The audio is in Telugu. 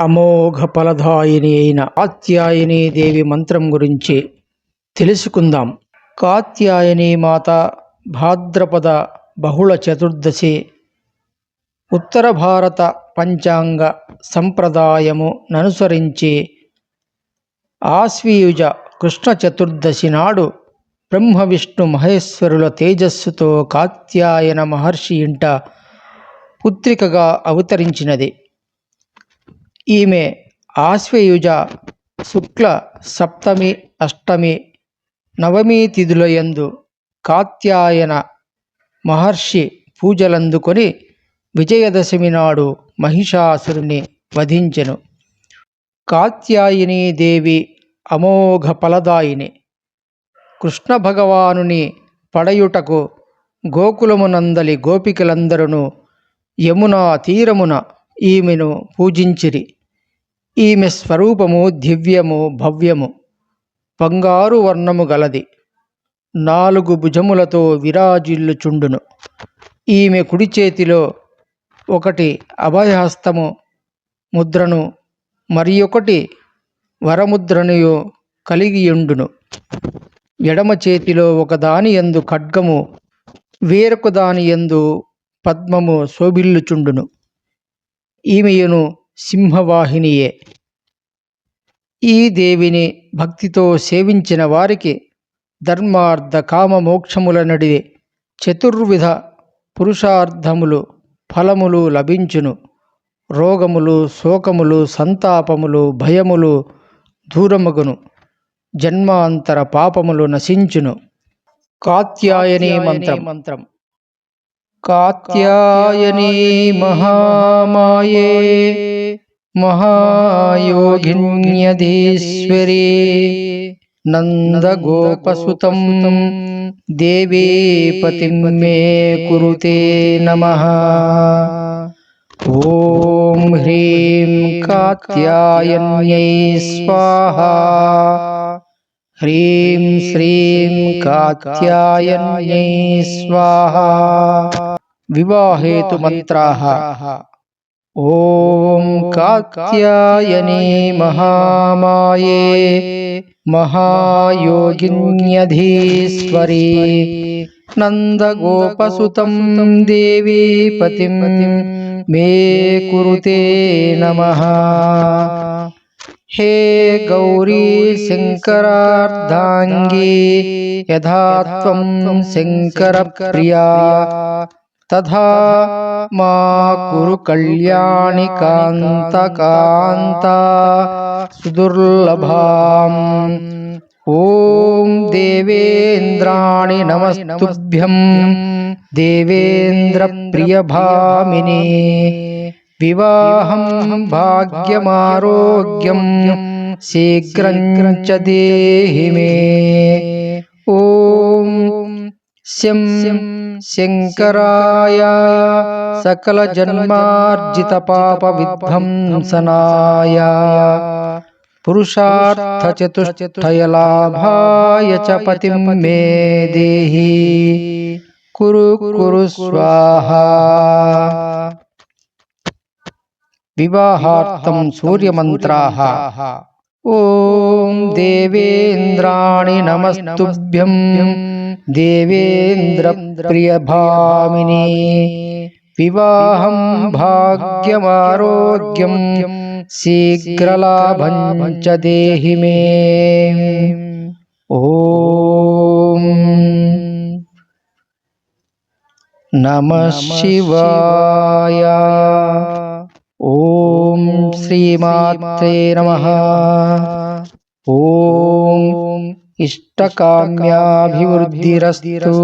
అమోఘ ఫలదాయిని అయిన కాత్యాయని దేవి మంత్రం గురించి తెలుసుకుందాం. కాత్యాయని మాత భాద్రపద బహుళ చతుర్దశి ఉత్తర భారత పంచాంగ సంప్రదాయము ననుసరించి ఆశ్వీయుజ కృష్ణ చతుర్దశి నాడు బ్రహ్మ విష్ణు మహేశ్వరుల తేజస్సుతో కాత్యాయన మహర్షి ఇంట పుత్రికగా అవతరించినది. ఈమె ఆశ్వయుజ శుక్ల సప్తమి అష్టమి నవమి తిథులయందు కాత్యాయన మహర్షి పూజలందుకొని విజయదశమి నాడు మహిషాసురుని వధించెను. కాత్యాయని దేవి అమోఘ ఫలదాయిని. కృష్ణ భగవానుని పడయుటకు గోకులమునందలి గోపికలందరూ యమునా తీరమున ఈమెను పూజించిరి. ఈమె స్వరూపము దివ్యము భవ్యము బంగారు వర్ణము గలది. నాలుగు భుజములతో విరాజిల్లుచుండును. ఈమె కుడి చేతిలో ఒకటి అభయహస్తము ముద్రను మరి ఒకటి వరముద్రనియు కలిగియుండును. ఎడమ చేతిలో ఒకదాని ఎందు యందు ఖడ్గము వేరొక దాని యందు పద్మము శోభిల్లుచుండును. ఈమెయును సింహవాహినియే. ఈ దేవిని భక్తితో సేవించిన వారికి ధర్మార్థ కామ మోక్షముల నడి చతుర్విధ పురుషార్థములు ఫలములు లభించును. రోగములు శోకములు సంతాపములు భయములు దూరమగును. జన్మాంతర పాపములు నశించును. కాత్యాయని మంత్రం మంత్రం. कात्यायने महामाये महायोगिन्यधीश्वरे नन्दगोपसुतं नन्दगोपसुतम् पतिं मे कुरुते नमः। ॐ ह्रीं कात्यायन्यै स्वाहा। హ్రీం శ్రీం కాత్యాయన్యై స్వాహా వివాహేతు మంత్రాः ఓం కాత్యాయని మహామాయే మహాయోగిన్యధీశ్వరీ నందగోపసుతం దేవీపతిం మే కురుతే నమః హే हे गौरी शङ्करार्धाङ्गी यथा त्वं शङ्करप्रिया तथा मा कुरु कल्याणि कान्तकान्ता सुदुर्लभाम्। ॐ देवेन्द्राणि नमस्तुभ्यं देवेन्द्रप्रियभामिनी। వివాహం భాగ్యమారోగ్యం శీఘ్రం చ దేహి మే ఓం శం శంకరాయ సకల జన్మార్జిత పాప విధ్వంసనాయ పురుషార్థ చతుష్టయలాభాయ చ పతిం మే దేహి కురు కురు స్వాహా వివాహార్థం సూర్యమంత్రాः ఓం దేవేంద్రాణి నమస్తుభ్యం దేవేంద్ర ప్రియభామిని వివాహం భాగ్యమారోగ్యం శీఘ్రలాభం చ దేహి మే ఓం నమ ॐ श्रीमात्रे नमः। ॐ इष्टकाम्याभिवृद्धिरस्तु।